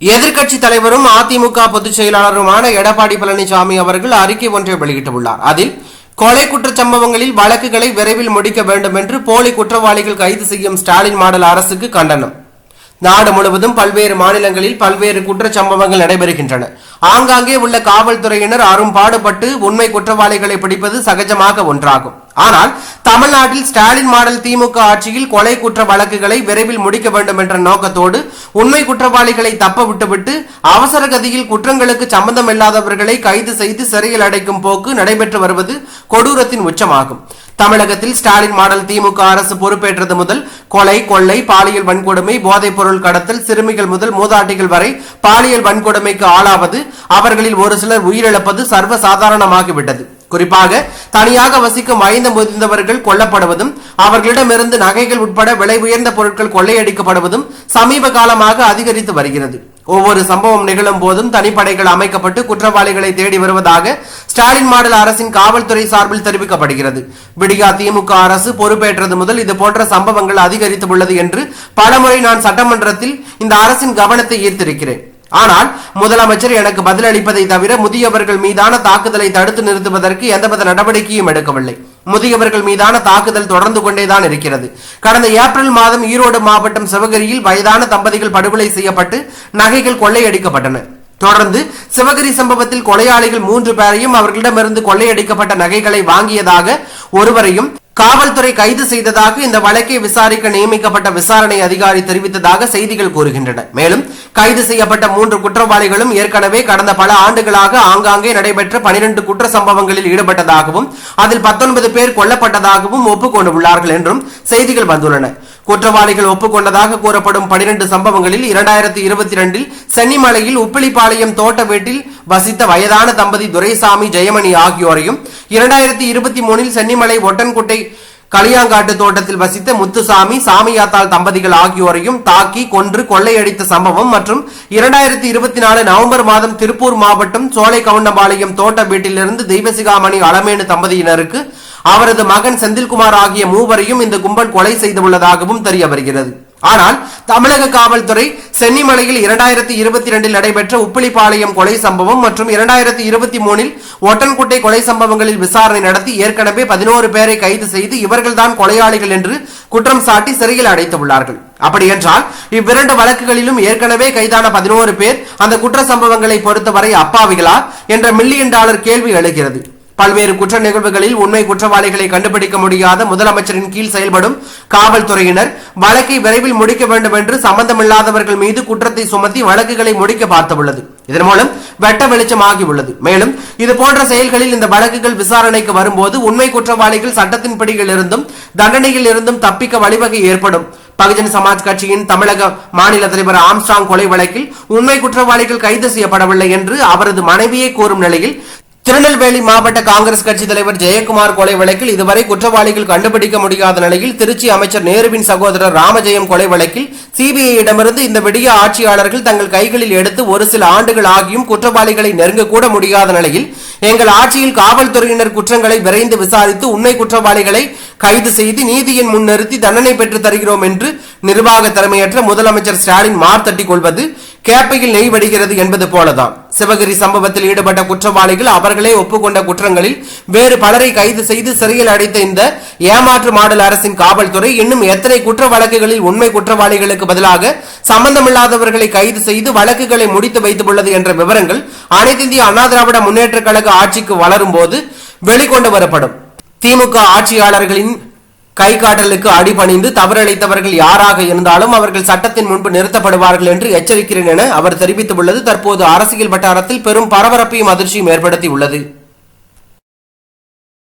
எதிர்க்கட்சி தலைவரும் அதிமுக பொதுச் செயலாளருமான எடப்பாடி பழனிசாமி அவர்கள் அறிக்கை ஒன்றை வெளியிட்டுள்ளார். அதில் கொலை குற்றச் சம்பவங்களில் வழக்குகளை விரைவில் முடிக்க வேண்டும் என்று போலி குற்றவாளிகள் கைது செய்யும் ஸ்டாலின் மாடல் அரசுக்கு கண்டனம். நாடு முழுவதும் பல்வேறு மாநிலங்களில் பல்வேறு குற்ற சம்பவங்கள் நடைபெறுகின்றன. ஆங்காங்கே உள்ள காவல்துறையினர் அரும்பாடுபட்டு உண்மை குற்றவாளிகளை பிடிப்பது சகஜமாக ஒன்றாகும். ஆனால் தமிழ்நாட்டில் ஸ்டாலின் மாடல் திமுக ஆட்சியில் கொலை குற்ற வழக்குகளை விரைவில் முடிக்க வேண்டும் என்ற நோக்கத்தோடு உண்மை குற்றவாளிகளை தப்ப விட்டுவிட்டு அவசர கதியில் குற்றங்களுக்கு சம்பந்தமில்லாதவர்களை கைது செய்து சிறையில் அடைக்கும் போக்கு நடைபெற்று வருவது கொடூரத்தின் உச்சமாகும். தமிழகத்தில் ஸ்டாலின் மாடல் திமுக அரசு பொறுப்பேற்றது முதல் கொலை கொள்ளை பாலியல் வன்கொடுமை போதைப் பொருள் கடத்தல் சிறுமிகள் முதல் மூதாட்டிகள் வரை பாலியல் வன்கொடுமைக்கு ஆளாவது அவர்களில் ஒரு சிலர் உயிரிழப்பது சர்வசாதாரணமாகிவிட்டது. குறிப்பாக தனியாக வசிக்கும் ஐந்து முதிர்ந்தவர்கள் கொல்லப்படுவதும் அவர்களிடமிருந்து நகைகள் உட்பட விலை உயர்ந்த பொருட்கள் கொள்ளையடிக்கப்படுவதும் சமீப காலமாக அதிகரித்து வருகிறது. ஒவ்வொரு சம்பவம் நிகழும் போதும் தனிப்படைகள் அமைக்கப்பட்டு குற்றவாளிகளை தேடி வருவதாக ஸ்டாலின் மாடல் அரசின் காவல்துறை சார்பில் தெரிவிக்கப்படுகிறது. விடியா திமுக அரசு பொறுப்பேற்றது முதல் இது போன்ற சம்பவங்கள் அதிகரித்துள்ளது என்று பலமுறை நான் சட்டமன்றத்தில் இந்த அரசின் கவனத்தை ஈர்த்திருக்கிறேன். ஆனால் முதலமைச்சர் எனக்கு பதிலளிப்பதை தவிர முதியவர்கள் மீதான தாக்குதலை தடுத்து நிறுத்துவதற்கு எந்தவித நடவடிக்கையும் எடுக்கவில்லை. முதியவர்கள் மீதான தாக்குதல் தொடர்ந்து கொண்டேதான் இருக்கிறது. கடந்த ஏப்ரல் மாதம் ஈரோடு மாவட்டம் சிவகிரியில் வயதான தம்பதிகள் படுகொலை செய்யப்பட்டு நகைகள் கொள்ளையடிக்கப்பட்டன. தொடர்ந்து சிவகிரி சம்பவத்தில் கொலையாளிகள் மூன்று பேரையும் அவர்களிடமிருந்து கொள்ளையடிக்கப்பட்ட நகைகளை வாங்கியதாக ஒருவரையும் காவல்துறை கைது செய்ததாக இந்த வழக்கை விசாரிக்க நியமிக்கப்பட்ட விசாரணை அதிகாரி தெரிவித்ததாக செய்திகள் கூறுகின்றன. மேலும் கைது செய்யப்பட்ட மூன்று குற்றவாளிகளும் ஏற்கனவே கடந்த பல ஆண்டுகளாக ஆங்காங்கே நடைபெற்ற பனிரெண்டு குற்ற சம்பவங்களில் ஈடுபட்டதாகவும் அதில் பத்தொன்பது பேர் கொல்லப்பட்டதாகவும் ஒப்புக்கொண்டுள்ளார்கள் என்றும் செய்திகள் வந்துள்ளன. குற்றவாளிகள் ஒப்புக்கொண்டதாக கூறப்படும் பனிரெண்டு சம்பவங்களில் இரண்டாயிரத்தி இருபத்தி இரண்டில் சென்னிமலையில் உப்பிலிப்பாளையம் தோட்ட வீட்டில் வசித்த வயதான தம்பதி துரைசாமி ஜெயமணி ஆகியோரையும் இரண்டாயிரத்தி இருபத்தி மூணில் சென்னிமலை ஒட்டன்குட்டை களியாங்காட்டு தோட்டத்தில் வசித்த முத்துசாமி சாமியாத்தாள் தம்பதிகள் ஆகியோரையும் தாக்கி கொன்று கொள்ளையடித்த சம்பவம் மற்றும் இரண்டாயிரத்தி இருபத்தி நாலு நவம்பர் மாதம் திருப்பூர் மாவட்டம் சோலை கவுண்டம்பாளையம் தோட்ட வீட்டிலிருந்து தெய்வசிகாமணி அளமேனு தம்பதியினருக்கு அவரது மகன் செந்தில்குமார் ஆகிய மூவரையும் இந்த கும்பல் கொலை செய்துள்ளதாகவும் தெரிய வருகிறது. ஆனால் தமிழக காவல்துறை சென்னிமலையில் இரண்டாயிரத்தி இருபத்தி இரண்டில் நடைபெற்ற உப்பிலிப்பாளையம் கொலை சம்பவம் மற்றும் இரண்டாயிரத்தி இருபத்தி மூணில் ஒட்டன்குட்டை கொலை சம்பவங்களில் விசாரணை நடத்தி ஏற்கனவே பதினோரு பேரை கைது செய்து இவர்கள்தான் கொலையாளிகள் என்று குற்றம் சாட்டி சிறையில் அடைத்துள்ளார்கள். அப்படியென்றால் இவ்விரண்டு வழக்குகளிலும் ஏற்கனவே கைதான பதினோரு பேர் அந்த குற்ற சம்பவங்களை பொறுத்தவரை அப்பாவிகளா என்ற மில்லியன் டாலர் கேள்வி எழுகிறது. பல்வேறு குற்ற நிகழ்வுகளில் உண்மை குற்றவாளிகளை கண்டுபிடிக்க முடியாத முதலமைச்சரின் கீழ் செயல்படும் காவல்துறையினர் வழக்கை விரைவில் முடிக்க வேண்டும் என்று சம்பந்தமில்லாதவர்கள் மீது குற்றத்தை சுமத்தி வழக்குகளை முடிக்க பார்த்துள்ளது. இதன் மூலம் வெட்ட வெளிச்சமாகி உள்ளது மேலும் இது போன்ற செயல்களில் இந்த வழக்குகள் விசாரணைக்கு வரும்போது உண்மை குற்றவாளிகள் சட்டத்தின் பிடியில் இருந்தும் தண்டனையில் இருந்தும் தப்பிக்க வழிவகை ஏற்படும். பகுஜன் சமாஜ் கட்சியின் தமிழக மாநில தலைவர் ஆம்ஸ்டாங் கொலை வழக்கில் உண்மை குற்றவாளிகள் கைது செய்யப்படவில்லை என்று அவரது மனைவியை கூறும் நிலையில் திருநெல்வேலி மாவட்ட காங்கிரஸ் கட்சி தலைவர் ஜெயக்குமார் கொலை வழக்கில் இதுவரை குற்றவாளிகள் கண்டுபிடிக்க முடியாத நிலையில் திருச்சி அமைச்சர் நேருவின் சகோதரர் ராமஜெயம் கொலை வழக்கில் சிபிஐயிடமிருந்து இந்த விடிய ஆட்சியாளர்கள் தங்கள் கைகளில் எடுத்து ஒரு சில ஆண்டுகள் ஆகியும் குற்றவாளிகளை நெருங்க கூட முடியாத நிலையில் எங்கள் ஆட்சியில் காவல்துறையினர் குற்றங்களை விரைந்து விசாரித்து உண்மை குற்றவாளிகளை கைது செய்து நீதியின் முன் நிறுத்தி தண்டனை பெற்று தருகிறோம் என்று நிர்வாக திறமையற்ற முதலமைச்சர் ஸ்டாலின் மார்த்தட்டிக் கொள்வது கேப்பையில் நெய் வடிகிறது என்பது போலதான். சிவகிரி சம்பவத்தில் ஈடுபட்ட குற்றவாளிகள் அவர்களே ஒப்புக்கொண்ட குற்றங்களில் வேறு பலரை கைது செய்து சிறையில் அடைத்த இந்த ஏமாற்று மாடல் அரசின் காவல்துறை இன்னும் எத்தனை குற்ற வழக்குகளில் உண்மை குற்றவாளிகளுக்கு பதிலாக சம்பந்தமில்லாதவர்களை கைது செய்து வழக்குகளை முடித்து வைத்துள்ளது என்ற விவரங்கள் அனைத்து இந்திய அண்ணா திராவிட முன்னேற்ற கழக ஆட்சிக்கு வளரும் போது வெளிக்கொண்டு வரப்படும். திமுக ஆட்சியாளர்களின் கை காட்டலுக்கு அடிபணிந்து தவறிழைத்தவர்கள் யாராக இருந்தாலும் அவர்கள் சட்டத்தின் முன்பு நிறுத்தப்படுவார்கள் என்று எச்சரிக்கிறேன் என அவர் தெரிவித்துள்ளது. தற்போது அரசியல் வட்டாரத்தில் பெரும் பரபரப்பையும் அதிர்ச்சியும் ஏற்படுத்தியுள்ளது.